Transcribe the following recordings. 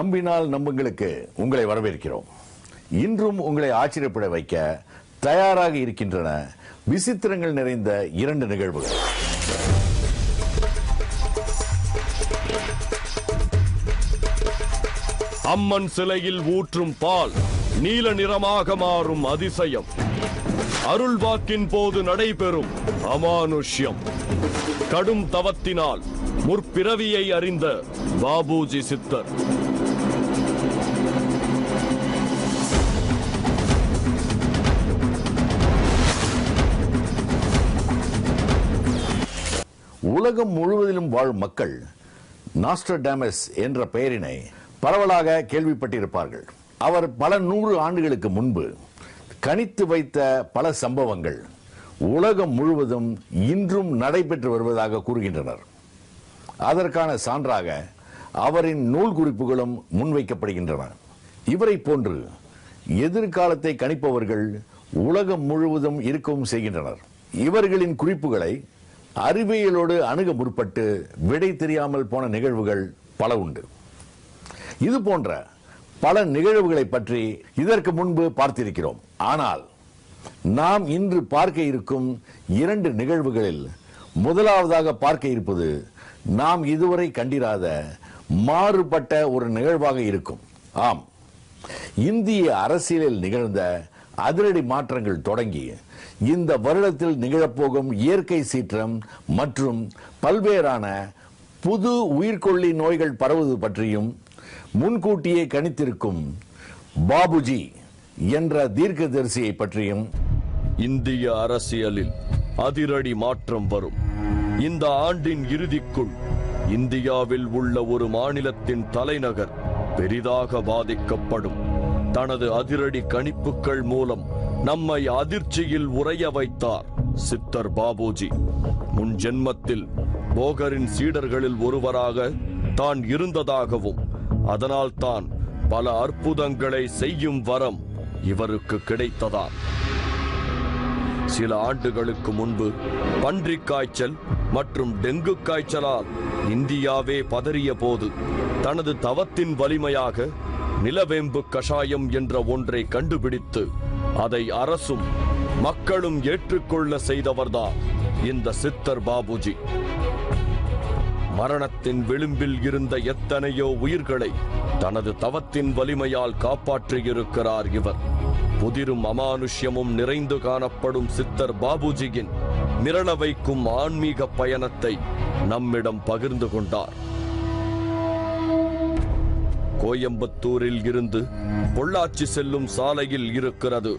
நம்பினால் நம்புங்களுக்கு உங்களை வரவேற்கிறோம். இன்றும் உங்களை ஆச்சரியப்பட வைக்க தயாராக இருக்கின்றன விசித்திரங்கள் நிறைந்த இரண்டு நிகழ்வுகள். அம்மன் சிலையில் ஊற்றும் பால் நீல நிறமாக மாறும் அதிசயம். அருள்வாக்கின் போது நடைபெறும் அமானுஷ்யம். கடும் தவத்தினால் முற்பிறவியை அறிந்த பாபுஜி சித்தர். உலகம் முழுவதிலும் வாழும் மக்கள் நாஸ்டர்டாமஸ் என்ற பெயரினை பரவலாக கேள்விப்பட்டிருப்பார்கள். அவர் பல நூறு ஆண்டுகளுக்கு முன்பு கணித்து வைத்த பல சம்பவங்கள் உலகம் முழுவதும் இன்றும் நடைபெற்று வருவதாக கூறுகின்றனர். அதற்கான சான்றாக அவரின் நூல் குறிப்புகளும் முன்வைக்கப்படுகின்றன. இவரை போன்று எதிர்காலத்தை கணிப்பவர்கள் உலகம் முழுவதும் இருக்கவும் செய்கின்றனர். இவர்களின் குறிப்புகளை அறிவியலோடு அணுக முற்பட்டு விடை தெரியாமல் போன நிகழ்வுகள் பல உண்டு. இது போன்ற பல நிகழ்வுகளை பற்றி இதற்கு முன்பு பார்த்திருக்கிறோம். ஆனால் நாம் இன்று பார்க்க இருக்கும் இரண்டு நிகழ்வுகளில் முதலாவதாக பார்க்க இருப்பது நாம் இதுவரை கண்டிராத மாறுபட்ட ஒரு நிகழ்வாக இருக்கும். ஆம் இந்திய அரசியலில் நிகழ்ந்த அதிரடி மாற்றங்கள் தொடங்கி இந்த வருடத்தில் நிகழப்போகும் இயற்கை சீற்றம் மற்றும் பல்வேறான புது உயிர்கொல்லி நோய்கள் பரவுவது பற்றியும் முன்கூட்டியே கணித்திருக்கும் பாபுஜி என்ற தீர்க்கதரிசியை பற்றியும் இந்திய அரசியலில் அதிரடி மாற்றம் வரும். இந்த ஆண்டின் இறுதிக்குள் இந்தியாவில் உள்ள ஒரு மாநிலத்தின் தலைநகர் பெரிதாக பாதிக்கப்படும். தனது அதிரடி கணிப்புகள் மூலம் நம்மை அதிர்ச்சியில் உறைய வைத்தார். சித்தர் பாபுஜி முன் ஜென்மத்தில் போகரின் சீடர்களில் ஒருவராக தான் இருந்ததாகவும் அதனால் தான் பல அற்புதங்களை செய்யும் வரம் இவருக்கு கிடைத்ததாம். சில ஆண்டுகளுக்கு முன்பு பன்றி காய்ச்சல் மற்றும் டெங்கு காய்ச்சலால் இந்தியாவே பதறிய போது தனது தவத்தின் வலிமையாக நிலவேம்பு கஷாயம் என்ற ஒன்றை கண்டுபிடித்து அதை அரசும் மக்களும் ஏற்றுக்கொள்ள செய்தவர்தான் இந்த சித்தர் பாபுஜி. மரணத்தின் விளிம்பில் இருந்த எத்தனையோ உயிர்களை தனது தவத்தின் வலிமையால் காப்பாற்றியிருக்கிறார் இவர். புதிரும் அமானுஷ்யமும் நிறைந்து காணப்படும் சித்தர் பாபுஜியின் மிரள வைக்கும் ஆன்மீக பயணத்தை நம்மிடம் பகிர்ந்து கொண்டார். கோயம்புத்தூரில் இருந்து பொள்ளாச்சி செல்லும் சாலையில் இருக்கிறது.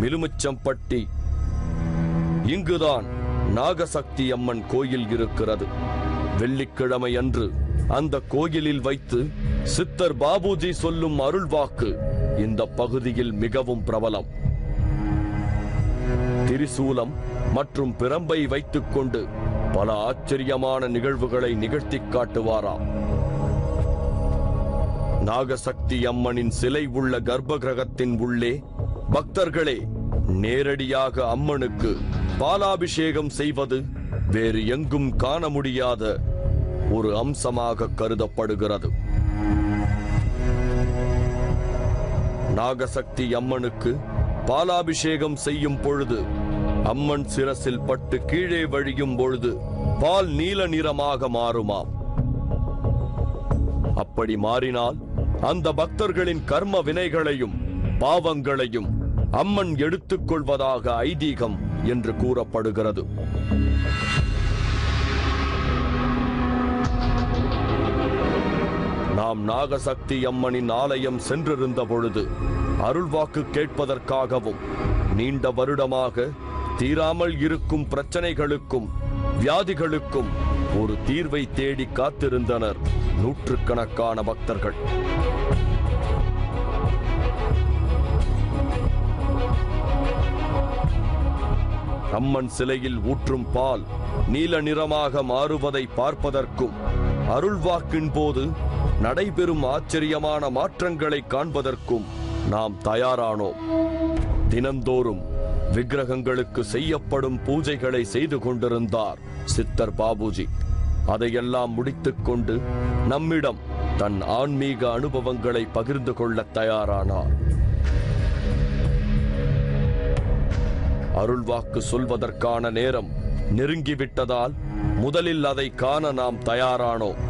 மிலுமிச்சம்பட்டி. இங்குதான் நாகசக்தி அம்மன் கோயில் இருக்கிறது. வெள்ளிக்கிழமை அன்று அந்த கோயிலில் வைத்து சித்தர் பாபுஜி சொல்லும் அருள்வாக்கு இந்த பகுதியில் மிகவும் பிரபலம். திரிசூலம் மற்றும் பிரம்பை வைத்துக் கொண்டு பல ஆச்சரியமான நிகழ்வுகளை நிகழ்த்தி காட்டுவாராம். நாகசக்தி அம்மனின் சிலை உள்ள கர்ப்ப கிரகத்தின் உள்ளே பக்தர்களே நேரடியாக அம்மனுக்கு பாலாபிஷேகம் செய்வது வேறு எங்கும் காண முடியாத ஒரு அம்சமாக கருதப்படுகிறது. நாகசக்தி அம்மனுக்கு பாலாபிஷேகம் செய்யும் பொழுது அம்மன் சிரசில் பட்டு கீழே வழியும் பொழுது பால் நீல நிறமாக மாறுமாம். அப்படி மாறினால் அந்த பக்தர்களின் கர்ம வினைகளையும் பாவங்களையும் அம்மன் எடுத்துக்கொள்வதாக ஐதீகம் என்று கூறப்படுகிறது. நாம் நாகசக்தி அம்மனின் ஆலயம் சென்றிருந்த பொழுது அருள்வாக்கு கேட்பதற்காகவும் நீண்ட வருடமாக தீராமல் இருக்கும் பிரச்சனைகளுக்கும் வியாதிகளுக்கும் ஒரு தீர்வை தேடி காத்திருந்தனர் நூற்றுக்கணக்கான பக்தர்கள். அம்மன் சிலையில் ஊற்றும் பால் நீல நிறமாக மாறுவதை பார்ப்பதற்கும் அருள்வாக்கின் போது நடைபெறும் ஆச்சரியமான மாற்றங்களை காண்பதற்கும் நாம் தயாரானோம். தினந்தோறும் விக்கிரகங்களுக்கு செய்யப்படும் பூஜைகளை செய்து கொண்டிருந்தார் சித்தர் பாபுஜி. அதையெல்லாம் முடித்துக் கொண்டு நம்மிடம் தன் ஆன்மீக அனுபவங்களை பகிர்ந்து கொள்ள தயாரானார். அருள்வாக்கு சொல்வதற்கான நேரம் நெருங்கிவிட்டதால் முதலில் அதை காண நாம் தயாரானோம்.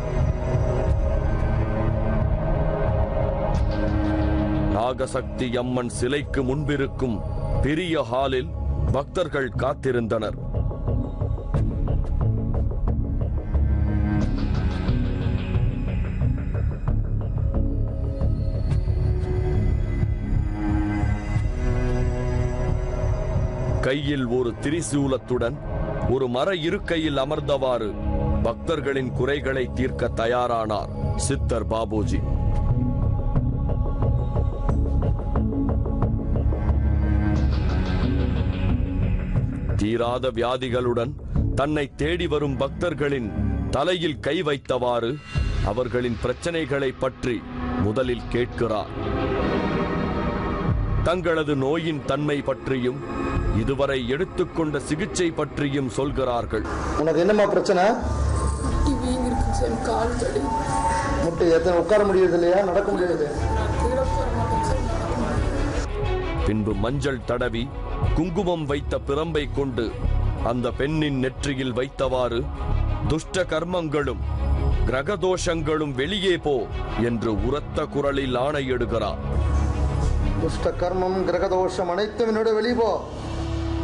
நாகசக்தி அம்மன் சிலைக்கு முன்பிருக்கும் பெரிய ஹாலில் பக்தர்கள் காத்திருந்தனர். கையில் ஒரு திரிசூலத்துடன் ஒரு மர இருக்கையில் அமர்ந்தவாறு பக்தர்களின் குறைகளை தீர்க்க தயாரானார் சித்தர் பாபுஜி. தீராத வியாதிகளுடன் தன்னை தேடி வரும் பக்தர்களின் தலையில் கை வைத்தவாறு அவர்களின் பிரச்சனைகளை பற்றி முதலில் கேட்கிறார். தங்களது நோயின் தன்மை பற்றியும் இதுவரை எடுத்துக்கொண்ட சிகிச்சை பற்றியும் சொல்கிறார்கள். உனக்கு என்னம்மா பிரச்சனை? முட்டி எத்தனை உட்கார முடியறது இல்லையா? நடக்க முடியாது பின்பு மஞ்சள் தடவி குங்குமம் வைத்த பிரம்பை கொண்டு அந்த பெண்ணின் நெற்றியில் வைத்தவாறு துஷ்ட கர்மங்களும் கிரகதோஷங்களும் வெளியே போ என்று உரத்த குரலில் ஆணையிடுகிறார் துஷ்ட கர்மம் கிரகதோஷம் அனைத்தும் என்னோட வெளியே போ.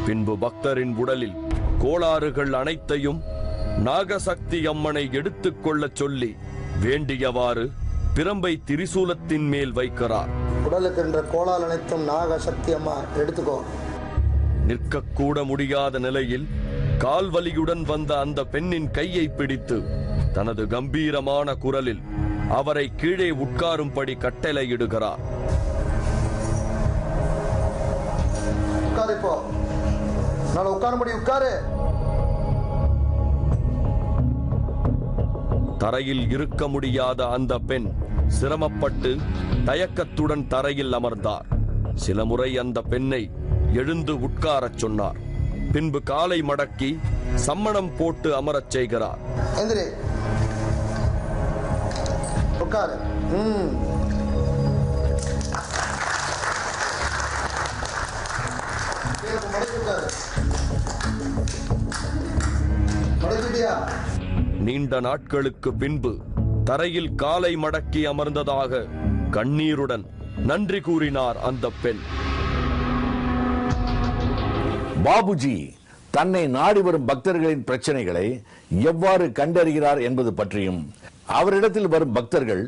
பின்பு பக்தரின் உடலில் கோளாறுகள் அனைத்தையும் நாகசக்தி அம்மனை எடுத்துக்கொள்ளச் சொல்லி வேண்டியவாறு பிரம்பை திரிசூலத்தின் மேல் வைக்கிறார். உடலுக்கு என்ற கோளால் அனைத்தும் நாக சக்தி அம்மா எடுத்துக்கோ. நிற்கக்கூட முடியாத நிலையில் கால்வலியுடன் வந்த அந்த பெண்ணின் கையை பிடித்து தனது கம்பீரமான குரலில் அவரை கீழே உட்காரும்படி கட்டளையிடுகிறார் உட்காரு என்னால உட்கார முடியும் உட்காரு. தரையில் இருக்க முடியாத அந்த பெண் சிரமப்பட்டு தயக்கத்துடன் தரையில் அமர்ந்தார். சில முறை அந்த பெண்ணை எழுந்து உட்காரச் சொன்னார். பின்பு காலை மடக்கி சம்மணம் போட்டு அமரச் செய்கிறார். உட்காரு. மடக்கிட்டியா நீண்ட நாட்களுக்கு பின்பு தரையில் காலை மடக்கி அமர்ந்ததாக கண்ணீருடன் நன்றி கூறினார் அந்த பெண். பாபுஜி தன்னை நாடி வரும் பக்தர்களின் பிரச்சனைகளை எவ்வாறு கண்டறிகிறார் என்பது பற்றியும் அவரிடத்தில் வரும் பக்தர்கள்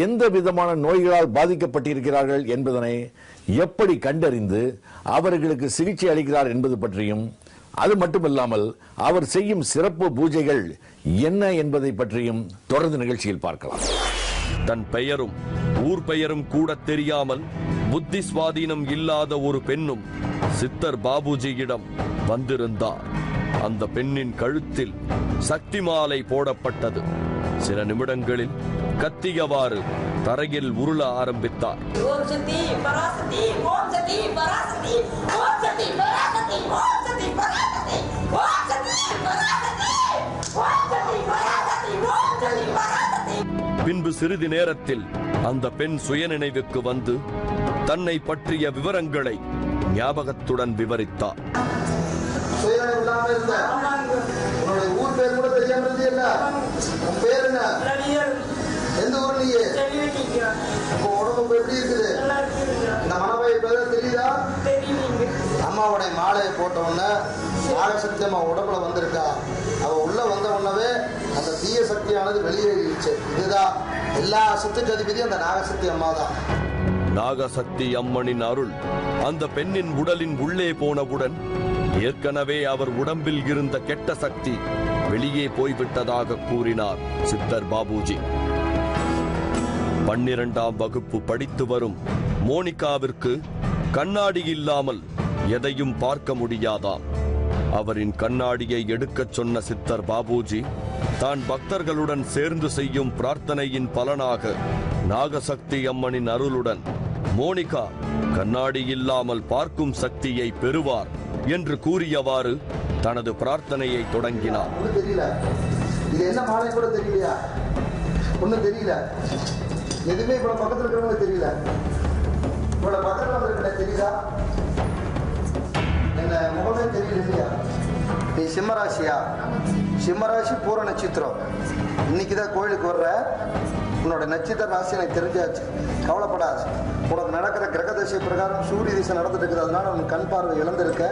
எந்த விதமான நோய்களால் பாதிக்கப்பட்டிருக்கிறார்கள் என்பதனை எப்படி கண்டறிந்து அவர்களுக்கு சிகிச்சை அளிக்கிறார் என்பது பற்றியும் அது மட்டுமல்லாமல் அவர் செய்யும் சிறப்பு பூஜைகள் என்ன என்பதை பற்றியும் தொடர்ந்து நிகழ்ச்சியில் பார்க்கலாம். தன் பெயரும் ஊர் பெயரும் கூட தெரியாமல் புத்தி சுவாதீனம் இல்லாத ஒரு பெண்ணும் சித்தர் பாபுஜியிடம் வந்திருந்தார் அந்த பெண்ணின் கழுத்தில் சக்தி மாலை போடப்பட்டது. சில நிமிடங்களில் கத்தியவாறு தரையில் உருள ஆரம்பித்தார். பின்பு சிறிது நேரத்தில் அந்த பெண் சுயநினைவுக்கு வந்து தன்னை பற்றிய விவரங்களை ஞாபகத்துடன் விவரித்தார் எந்த ஊர் உடம்பு எப்படி இருக்குது இந்த மனவை இப்பதான் தெரியுதா? அம்மாவுடைய மாலையை போட்ட உடனே அம்மா உடம்புல வந்திருக்கா? அவன் உள்ள வந்த உடனே அந்த தீய சக்தியானது வெளியேறிடுச்சு இதுதான் எல்லா சக்திக்கு அதிபதி அந்த நாகசக்தி அம்மா தான் நாகசக்தி அம்மனின் அருள். அந்த பெண்ணின் உடலின் உள்ளே போனவுடன் ஏற்கனவே அவர் உடம்பில் இருந்த கெட்ட சக்தி வெளியே போய்விட்டதாக கூறினார் சித்தர் பாபுஜி. பன்னிரண்டாம் வகுப்பு படித்து வரும் மோனிகாவிற்கு கண்ணாடி இல்லாமல் எதையும் பார்க்க முடியாதாம் அவரின் கண்ணாடியை எடுக்கச் சொன்ன சித்தர் பாபுஜி தான் பக்தர்களுடன் சேர்ந்து செய்யும் பிரார்த்தனையின் பலனாக நாகசக்தி அம்மனின் அருளுடன் மோனிகா கண்ணாடி இல்லாமல் பார்க்கும் சக்தியை பெறுவார் என்று கூறியவாறு தனது பிரார்த்தனையை தொடங்கினார். தெரியல. இது என்ன மாலை கூட தெரியலையா? ஒன்றும் தெரியல. எதுவுமே தெரியல. வந்திருக்கிற தெரியுதா? என்ன முகமே தெரியல இல்லையா நீ சிம்மராசியா? சிம்மராசி பூர நட்சத்திரம். இன்னைக்கு தான் கோயிலுக்கு வர்ற. உன்னோட நட்சத்திர ராசி எனக்கு தெரிஞ்சாச்சு. கவலைப்படாது. உனக்கு நடக்கிற கிரகதிசை பிரகாரம் சூரிய திசை நடந்துட்டு இருக்குது. அதனால உனக்கு கண் பார்வை இழந்திருக்க.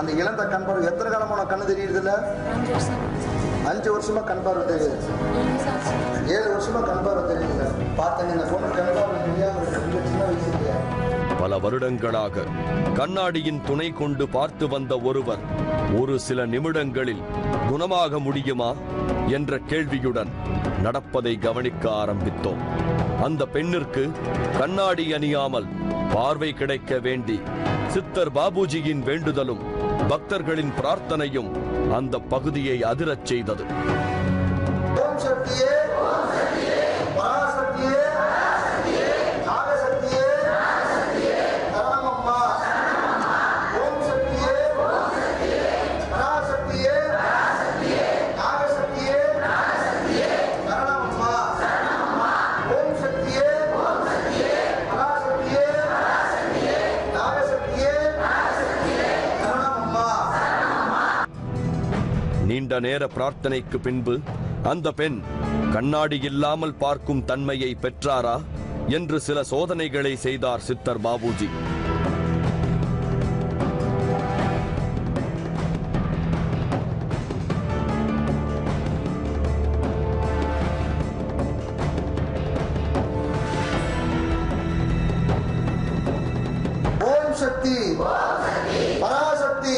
அந்த இழந்த கண் பார்வை எத்தனை காலமா உனக்கு கண்ணு தெரியுது அஞ்சு வருஷமா கண் பார்வை தெரியுது. ஏழு ஏழு வருஷமா கண் பார்வை தெரியுது. பார்த்தேன் இந்த பொண்ணு கண் பார்வை தெரியாம இருக்கு. பல வருடங்களாக கண்ணாடியின் துணை கொண்டு பார்த்து வந்த ஒருவர் ஒரு சில நிமிடங்களில் குணமாக முடியுமா என்ற கேள்வியுடன் நடப்பதை கவனிக்க ஆரம்பித்தோம். அந்த பெண்ணிற்கு கண்ணாடி அணியாமல் பார்வை கிடைக்க வேண்டி சித்தர் பாபுஜியின் வேண்டுதலும் பக்தர்களின் பிரார்த்தனையும் அந்த பகுதியை அதிரச் செய்தது. நீண்ட நேர பிரார்த்தனைக்கு பின்பு அந்த பெண் கண்ணாடி இல்லாமல் பார்க்கும் தன்மையை பெற்றாரா? என்று சில சோதனைகளை செய்தார் சித்தர் பாபுஜி. ஓம் பராசக்தி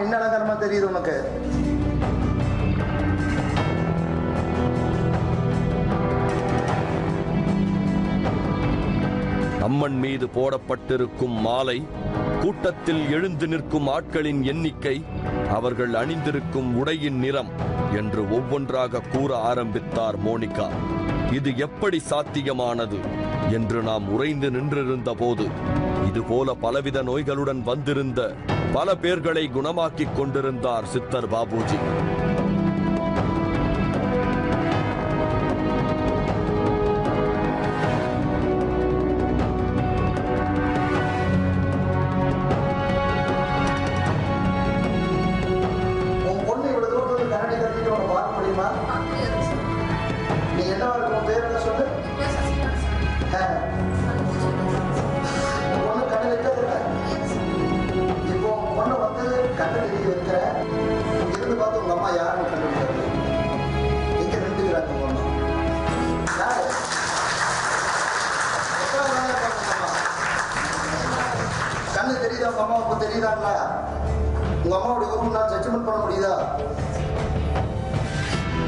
சாமி என்ன அலங்காரமா தெரியுது உனக்கு. அம்மன் மீது போடப்பட்டிருக்கும் மாலை கூட்டத்தில் எழுந்து நிற்கும் ஆட்களின் எண்ணிக்கை அவர்கள் அணிந்திருக்கும் உடையின் நிறம் என்று ஒவ்வொன்றாக கூற ஆரம்பித்தார் மோனிகா. இது எப்படி சாத்தியமானது என்று நாம் உறைந்து நின்றிருந்த போது இதுபோல பலவித நோய்களுடன் வந்திருந்த பல பேர்களை குணமாக்கிக் கொண்டிருந்தார் சித்தர் பாபுஜி.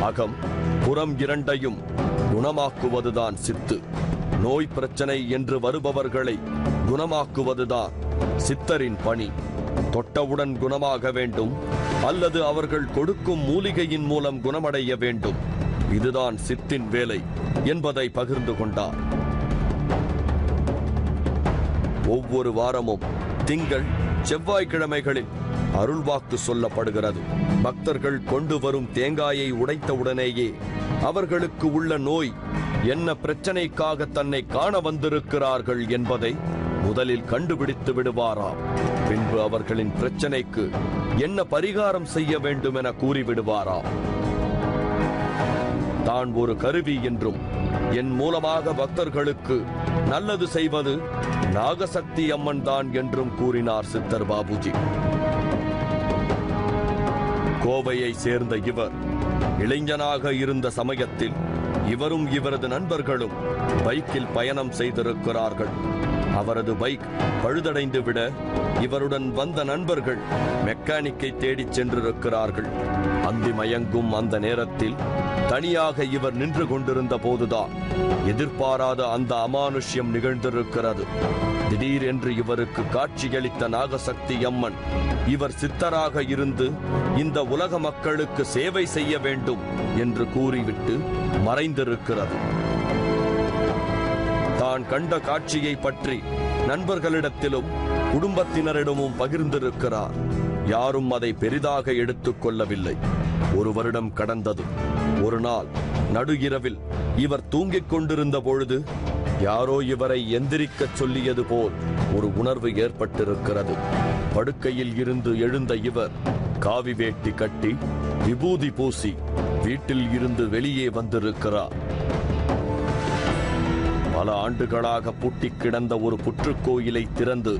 அகம் புறம் இரண்டையும் குணமாக்குவதுதான் சித்து. நோய் பிரச்சனை என்று வருபவர்களை குணமாக்குவதுதான் சித்தரின் பணி. தொட்டவுடன் குணமாக வேண்டும் அல்லது அவர்கள் கொடுக்கும் மூலிகையின் மூலம் குணமடைய வேண்டும். இதுதான் சித்தின் வேலை என்பதை பகிர்ந்து கொண்டார். ஒவ்வொரு வாரமும் திங்கள் செவ்வாய்க்கிழமைகளில் அருள்வாக்கு சொல்லப்படுகிறது. பக்தர்கள் கொண்டு வரும் தேங்காயை உடைத்தவுடனேயே அவர்களுக்கு உள்ள நோய் என்ன பிரச்சனைக்காக தன்னை காண வந்திருக்கிறார்கள் என்பதை முதலில் கண்டுபிடித்து விடுவாராம். பின்பு அவர்களின் பிரச்சனைக்கு என்ன பரிகாரம் செய்ய வேண்டும் என கூறிவிடுவாராம். தான் ஒரு கருவி என்றும் என் மூலமாக பக்தர்களுக்கு நல்லது செய்வது நாகசக்தி அம்மன் தான் என்றும் கூறினார் சித்தர் பாபுஜி. கோவையை சேர்ந்த இவர் இளைஞனாக இருந்த சமயத்தில் இவரும் இவரது நண்பர்களும் பைக்கில் பயணம் செய்திருக்கிறார்கள். அவரது பைக் பழுதடைந்து விட இவருடன் வந்த நண்பர்கள் மெக்கானிக்கை தேடிச் சென்றிருக்கிறார்கள். அந்தி மயங்கும் அந்த நேரத்தில் தனியாக இவர் நின்று கொண்டிருந்த போதுதான் எதிர்பாராத அந்த அமானுஷ்யம் நிகழ்ந்திருக்கிறது. திடீரென்று இவருக்கு காட்சியளித்த நாகசக்தி அம்மன் இவர் சித்தராக இருந்து இந்த உலக மக்களுக்கு சேவை செய்ய வேண்டும் என்று கூறிவிட்டு மறைந்திருக்கிறது. தான் கண்ட காட்சியை பற்றி நண்பர்களிடத்திலும் குடும்பத்தினரிடமும் பகிர்ந்திருக்கிறார். யாரும் அதை பெரிதாக எடுத்துக் கொள்ளவில்லை. ஒரு வருடம் கடந்தது. ஒரு நாள் நடு இரவில் இவர் தூங்கிக் கொண்டிருந்த பொழுது யாரோ இவரை எந்திரிக்கச் சொல்லியது போல் ஒரு உணர்வு ஏற்பட்டிருக்கிறது. படுக்கையில் இருந்து எழுந்த இவர் காவி வேட்டி கட்டி விபூதி பூசி வீட்டில் இருந்து வெளியே வந்திருக்கிறார். பல ஆண்டுகளாக பூட்டிக் கிடந்த ஒரு புற்றுக்கோயிலை திறந்து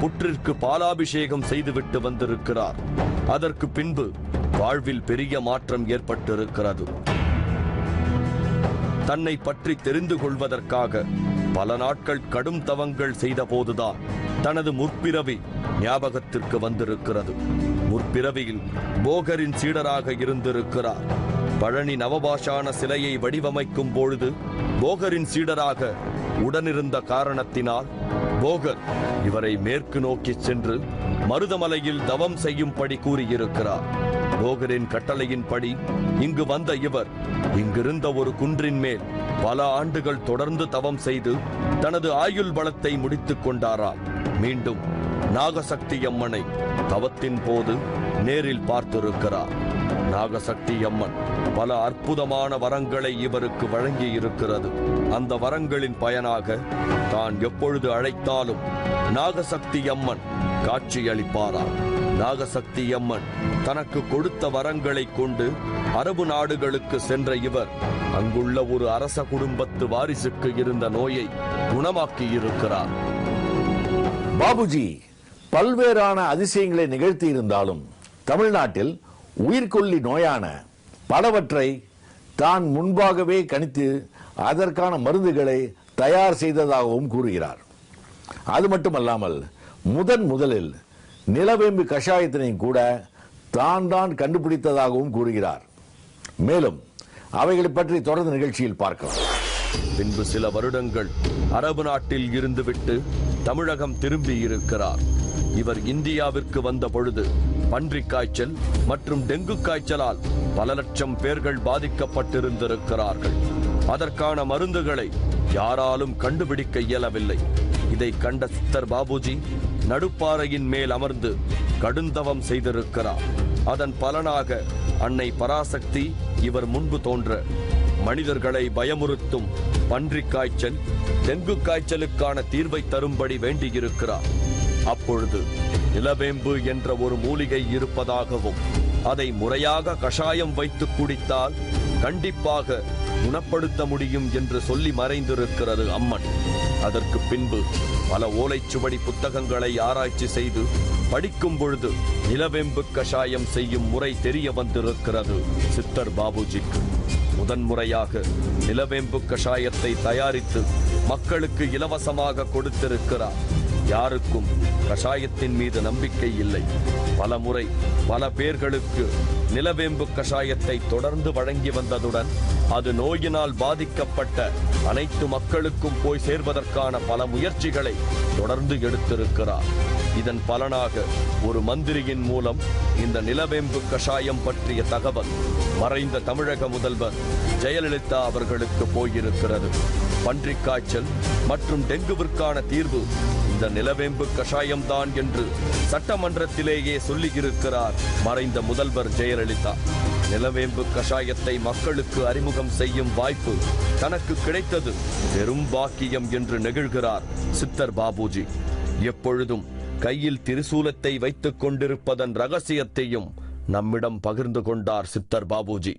புற்றிற்கு பாலாபிஷேகம் செய்துவிட்டு வந்திருக்கிறார். அதற்கு பின்பு வாழ்வில் பெரிய மாற்றம் ஏற்பட்டிருக்கிறது. தன்னை பற்றி தெரிந்து கொள்வதற்காக பல நாட்கள் கடும் தவங்கள் செய்தபோதுதான் தனது முற்பிறவி ஞாபகத்திற்கு வந்திருக்கிறது. முற்பிறவியில் போகரின் சீடராக இருந்திருக்கிறார். பழனி நவபாஷான சிலையை வடிவமைக்கும் பொழுது போகரின் சீடராக உடனிருந்த காரணத்தினால் போகர் இவரை மேற்கு நோக்கிச் சென்று மருதமலையில் தவம் செய்யும்படி கூறியிருக்கிறார். போகரின் கட்டளையின்படி இங்கு வந்த இவர் இங்கிருந்த ஒரு குன்றின் மேல் பல ஆண்டுகள் தொடர்ந்து தவம் செய்து தனது ஆயுள் பலத்தை முடித்துக் கொண்டாராம். மீண்டும் நாகசக்தி அம்மனை தவத்தின் போது நேரில் பார்த்திருக்கிறார். நாகசக்தி அம்மன் பல அற்புதமான வரங்களை இவருக்கு வழங்கி இருக்கிறது அந்த வரங்களின் பயனாக தான் எப்பொழுது அழைத்தாலும் நாகசக்தி அம்மன் காட்சியளிப்பாராம். நாகசக்தி அம்மன் தனக்கு கொடுத்த வரங்களை கொண்டு அரபு நாடுகளுக்கு சென்ற இவர் அங்குள்ள ஒரு அரச குடும்பத்து வாரிசுக்கு இருந்த நோயை குணமாக்கி இருக்கிறார் பாபுஜி பல்வேறான அதிசயங்களை நிகழ்த்தி இருந்தாலும் தமிழ்நாட்டில் உயிர்கொல்லி நோயான பலவற்றை தான் முன்பாகவே கணித்து அதற்கான மருந்துகளை தயார் செய்ததாகவும் கூறுகிறார். அது மட்டுமல்லாமல் முதன் முதலில் நிலவேம்பு கஷாயத்தினையும் கூட தான் தான் கண்டுபிடித்ததாகவும் கூறுகிறார். மேலும் அவைகளை பற்றி தொடர்ந்து நிகழ்ச்சியில் பார்க்கலாம். பின்பு சில வருடங்கள் அரபு நாட்டில் இருந்துவிட்டு தமிழகம் திரும்பி இருக்கிறார் இவர் இந்தியாவிற்கு வந்த பொழுது பன்றி காய்ச்சல் மற்றும் டெங்கு காய்ச்சலால் பல லட்சம் பேர்கள் பாதிக்கப்பட்டிருந்திருக்கிறார்கள். அதற்கான மருந்துகளை யாராலும் கண்டுபிடிக்க இயலவில்லை. இதை கண்ட சித்தர் பாபுஜி நடுப்பாறையின் மேல் அமர்ந்து கடுந்தவம் செய்திருக்கிறார். அதன் பலனாக அன்னை பராசக்தி இவர் முன்பு தோன்ற மனிதர்களை பயமுறுத்தும் பன்றி காய்ச்சல் டெங்கு காய்ச்சலுக்கான தீர்வை தரும்படி வேண்டியிருக்கிறார். அப்பொழுது நிலவேம்பு என்ற ஒரு மூலிகை இருப்பதாகவும் அதை முறையாக கஷாயம் வைத்து குடித்தால் கண்டிப்பாக குணப்படுத்த முடியும் என்று சொல்லி மறைந்திருக்கிறது அம்மன். அதற்கு பின்பு பல ஓலைச்சுவடி புத்தகங்களை ஆராய்ச்சி செய்து படிக்கும் பொழுது நிலவேம்பு கஷாயம் செய்யும் முறை தெரிய வந்திருக்கிறது சித்தர் பாபுஜிக்கு. முதன்முறையாக நிலவேம்பு கஷாயத்தை தயாரித்து மக்களுக்கு இலவசமாக கொடுத்திருக்கிறார். யாருக்கும் கஷாயத்தின் மீது நம்பிக்கை இல்லை. பல முறை பல பேர்களுக்கு நிலவேம்பு கஷாயத்தை தொடர்ந்து வழங்கி வந்ததுடன் அது நோயினால் பாதிக்கப்பட்ட அனைத்து மக்களுக்கும் போய் சேர்வதற்கான பல முயற்சிகளை தொடர்ந்து எடுத்திருக்கிறார். இதன் பலனாக ஒரு மந்திரியின் மூலம் இந்த நிலவேம்பு கஷாயம் பற்றிய தகவல் மறைந்த தமிழக முதல்வர் ஜெயலலிதா அவர்களுக்கு போயிருக்கிறது. பன்றிக் காய்ச்சல் மற்றும் டெங்குவிற்கான தீர்வு. இந்த நிலவேம்பு கஷாயம்தான் என்று சட்டமன்றத்திலேயே சொல்லியிருக்கிறார் மறைந்த முதல்வர் ஜெயலலிதா. நிலவேம்பு கஷாயத்தை மக்களுக்கு அறிமுகம் செய்யும் வாய்ப்பு தனக்கு கிடைத்தது பெரும் பாக்கியம் என்று நெகிழ்கிறார் சித்தர் பாபுஜி. எப்பொழுதும் கையில் திரிசூலத்தை வைத்துக் கொண்டிருப்பதன் ரகசியத்தையும் நம்மிடம் பகிர்ந்து கொண்டார் சித்தர் பாபுஜி.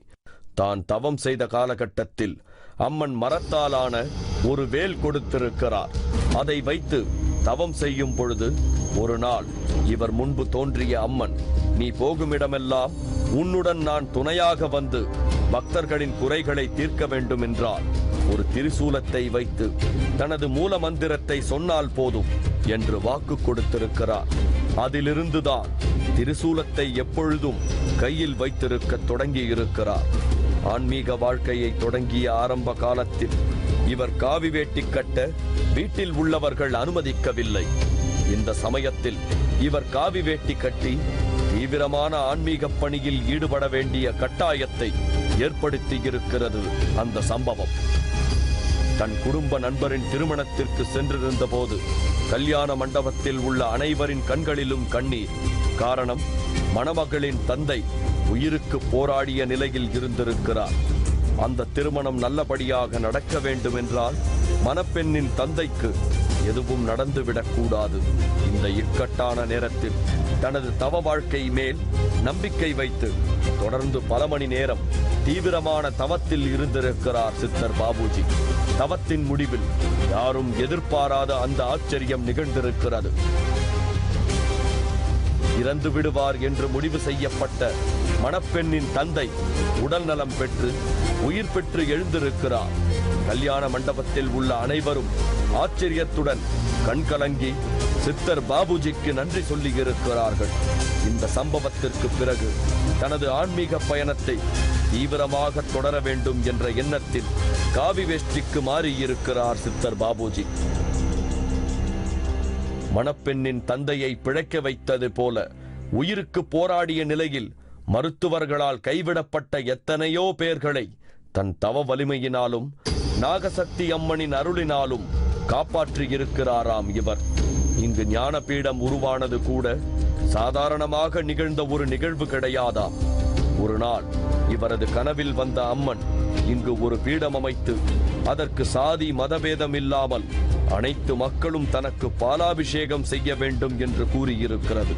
தான் தவம் செய்த காலகட்டத்தில் அம்மன் மரத்தாலான ஒரு வேல் கொடுத்திருக்கிறார். அதை வைத்து தவம் செய்யும் பொழுது ஒரு நாள் இவர் முன்பு தோன்றிய அம்மன் நீ போகுமிடமெல்லாம் உன்னுடன் நான் துணையாக வந்து பக்தர்களின் குறைகளை தீர்க்க வேண்டும் என்றால் ஒரு திரிசூலத்தை வைத்து தனது மூல மந்திரத்தை சொன்னால் போதும் என்று வாக்கு கொடுத்திருக்கிறார். அதிலிருந்துதான் திரிசூலத்தை எப்பொழுதும் கையில் வைத்திருக்க தொடங்கி இருக்கிறார் ஆன்மீக வாழ்க்கையை தொடங்கிய ஆரம்ப காலத்தில் இவர் காவி வேட்டி கட்ட வீட்டில் உள்ளவர்கள் அனுமதிக்கவில்லை. இந்த சமயத்தில் இவர் காவி வேட்டி கட்டி தீவிரமான ஆன்மீக பணியில் ஈடுபட வேண்டிய கட்டாயத்தை ஏற்படுத்தியிருக்கிறது அந்த சம்பவம். தன் குடும்ப நண்பரின் திருமணத்திற்கு சென்றிருந்த போது கல்யாண மண்டபத்தில் உள்ள அனைவரின் கண்களிலும் கண்ணீர். காரணம் மணமகளின் தந்தை உயிருக்கு போராடிய நிலையில் இருந்திருக்கிறார். அந்த திருமணம் நல்லபடியாக நடக்க வேண்டும் என்றால் மணப்பெண்ணின் தந்தைக்கு எதுவும் நடந்துவிடக்கூடாது இந்த இக்கட்டான நேரத்தில் தனது தவ வாழ்க்கை மேல் நம்பிக்கை வைத்து தொடர்ந்து பல மணி நேரம் தீவிரமான தவத்தில் இருந்திருக்கிறார் சித்தர் பாபுஜி. தவத்தின் முடிவில் யாரும் எதிர்பாராத அந்த ஆச்சரியம் நிகழ்ந்திருக்கிறது. இறந்து விடுவார் என்று முடிவு செய்யப்பட்ட மணப்பெண்ணின் தந்தை உடல் நலம் பெற்று உயிர் பெற்று எழுந்திருக்கிறார். கல்யாண மண்டபத்தில் உள்ள அனைவரும் ஆச்சரியத்துடன் கண்கலங்கி சித்தர் பாபுஜிக்கு நன்றி சொல்லி இருக்கிறார்கள் இந்த சம்பவத்திற்கு பிறகு தனது ஆன்மீக பயணத்தை தீவிரமாக தொடர வேண்டும் என்ற எண்ணத்தில் காவி வேஷ்டிக்கு மாறியிருக்கிறார் சித்தர் பாபுஜி. மணப்பெண்ணின் தந்தையை பிழைக்க வைத்தது போல உயிருக்கு போராடிய நிலையில் மருத்துவர்களால் கைவிடப்பட்ட எத்தனையோ பேர்களை தன் தவ வலிமையினாலும் நாகசக்தி அம்மனின் அருளினாலும் காப்பாற்றியிருக்கிறாராம் இவர். இங்கு ஞானபீடம் உருவானது கூட சாதாரணமாக நிகழ்ந்த ஒரு நிகழ்வு கிடையாதாம் ஒரு நாள் இவரது கனவில் வந்த அம்மன் இங்கு ஒரு பீடம் அமைத்து அதற்கு சாதி மதபேதம் இல்லாமல் அனைத்து மக்களும் தனக்கு பாலாபிஷேகம் செய்ய வேண்டும் என்று கூறியிருக்கிறது.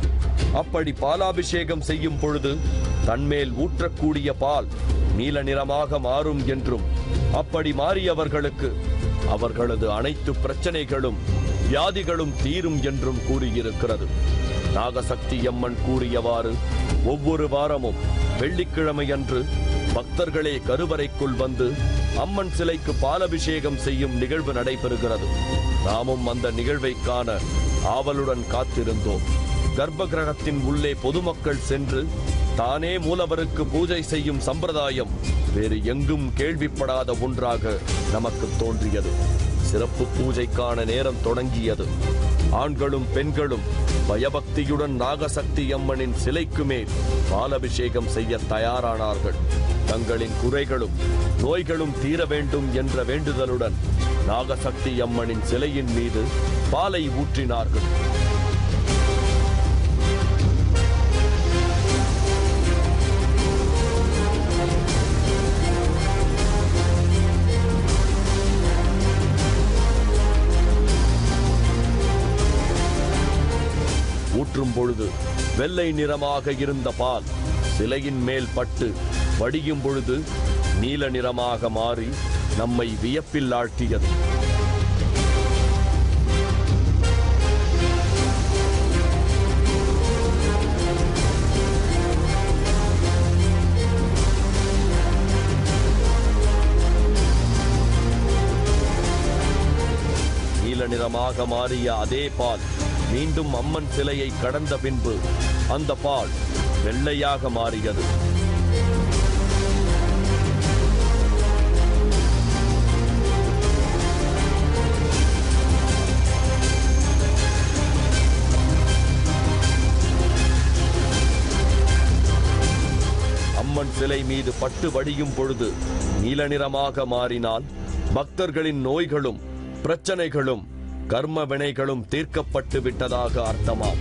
அப்படி பாலாபிஷேகம் செய்யும் பொழுது தன்மேல் ஊற்றக்கூடிய பால் நீல நிறமாக மாறும் என்றும் அப்படி மாறியவர்களுக்கு அவர்களது அனைத்து பிரச்சனைகளும் வியாதிகளும் தீரும் என்றும் கூறியிருக்கிறது. நாகசக்தி அம்மன் கூறியவாறு ஒவ்வொரு வாரமும் வெள்ளிக்கிழமையன்று பக்தர்களே கருவறைக்குள் வந்து அம்மன் சிலைக்கு பாலபிஷேகம் செய்யும் நிகழ்வு நடைபெறுகிறது. நாமும் அந்த நிகழ்வை காண ஆவலுடன் காத்திருந்தோம். கர்ப்ப கிரகத்தின் உள்ளே பொதுமக்கள் சென்று தானே மூலவருக்கு பூஜை செய்யும் சம்பிரதாயம் வேறு எங்கும் கேள்விப்படாத ஒன்றாக நமக்கு தோன்றியது. சிறப்பு பூஜைக்கான நேரம் தொடங்கியது. ஆண்களும் பெண்களும் பயபக்தியுடன் நாகசக்தி அம்மனின் சிலைக்கு மேல் பாலபிஷேகம் செய்ய தயாரானார்கள். தங்களின் குறைகளும் நோய்களும் தீர வேண்டும் என்ற வேண்டுதலுடன் நாகசக்தி அம்மனின் சிலையின் மீது பாலை ஊற்றினார்கள். ஊற்றும் பொழுது வெள்ளை நிறமாக இருந்த பால் சிலையின் மேல் பட்டு வடியும் பொழுது நீல நிறமாக மாறி நம்மை வியப்பில் ஆழ்த்தியது நீல நிறமாக மாறிய அதே பால் மீண்டும் அம்மன் சிலையை கடந்த பின்பு அந்த பால் வெள்ளையாக மாறியது. சிலை மீது பட்டு வடியும் பொழுது நீல நிறமாக மாறினால் பக்தர்களின் நோய்களும் பிரச்சனைகளும் கர்ம வினைகளும் தீர்க்கப்பட்டு விட்டதாக அர்த்தமாம்.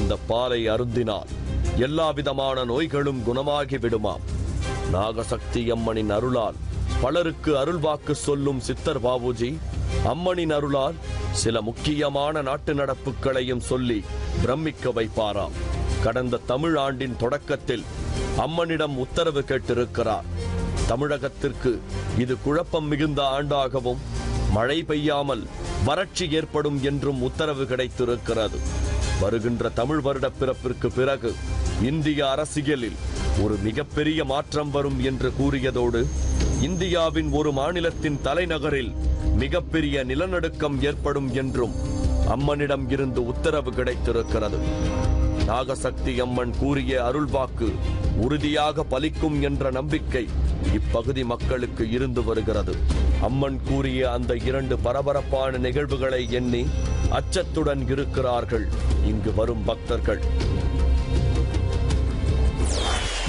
இந்த பாலை அருந்தினால் எல்லா விதமான நோய்களும் குணமாகி விடுமாம். நாகசக்தி அம்மனின் அருளால் பலருக்கு அருள்வாக்கு சொல்லும் சித்தர் பாபுஜி அம்மனின் அருளால் சில முக்கியமான நாட்டு நடப்புகளையும் சொல்லி பிரமிக்க வைப்பாராம். கடந்த தமிழ் ஆண்டின் தொடக்கத்தில் அம்மனிடம் உத்தரவு கேட்டிருக்கிறார். தமிழகத்திற்கு இது குழப்பம் மிகுந்த ஆண்டாகவும் மழை பெய்யாமல் வறட்சி ஏற்படும் என்றும் உத்தரவு கிடைத்திருக்கிறது. வருகின்ற தமிழ் வருட பிறப்பிற்கு பிறகு இந்திய அரசியலில் ஒரு மிகப்பெரிய மாற்றம் வரும் என்று கூறியதோடு இந்தியாவின் ஒரு மாநிலத்தின் தலைநகரில் மிகப்பெரிய நிலநடுக்கம் ஏற்படும் என்றும் அம்மனிடம் இருந்து உத்தரவு கிடைத்திருக்கிறது. நாகசக்தி அம்மன் கூறிய அருள்வாக்கு உறுதியாக பலிக்கும் என்ற நம்பிக்கை இப்பகுதி மக்களுக்கு இருந்து வருகிறது. அம்மன் கூறிய அந்த இரண்டு பரபரப்பான நிகழ்வுகளை எண்ணி அச்சத்துடன் இருக்கிறார்கள். இங்கு வரும் பக்தர்கள்.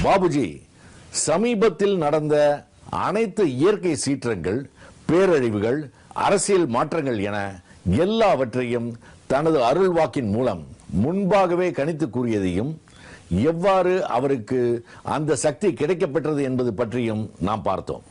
பாபுஜி சமீபத்தில் நடந்த அனைத்து இயற்கை சீற்றங்கள் பேரழிவுகள் அரசியல் மாற்றங்கள் என எல்லாவற்றையும் தனது அருள்வாக்கின் மூலம் முன்பாகவே கணித்து கூறியதையும் எவ்வாறு அவருக்கு அந்த சக்தி கிடைக்கப்பெற்றது என்பது பற்றியும் நாம் பார்த்தோம்.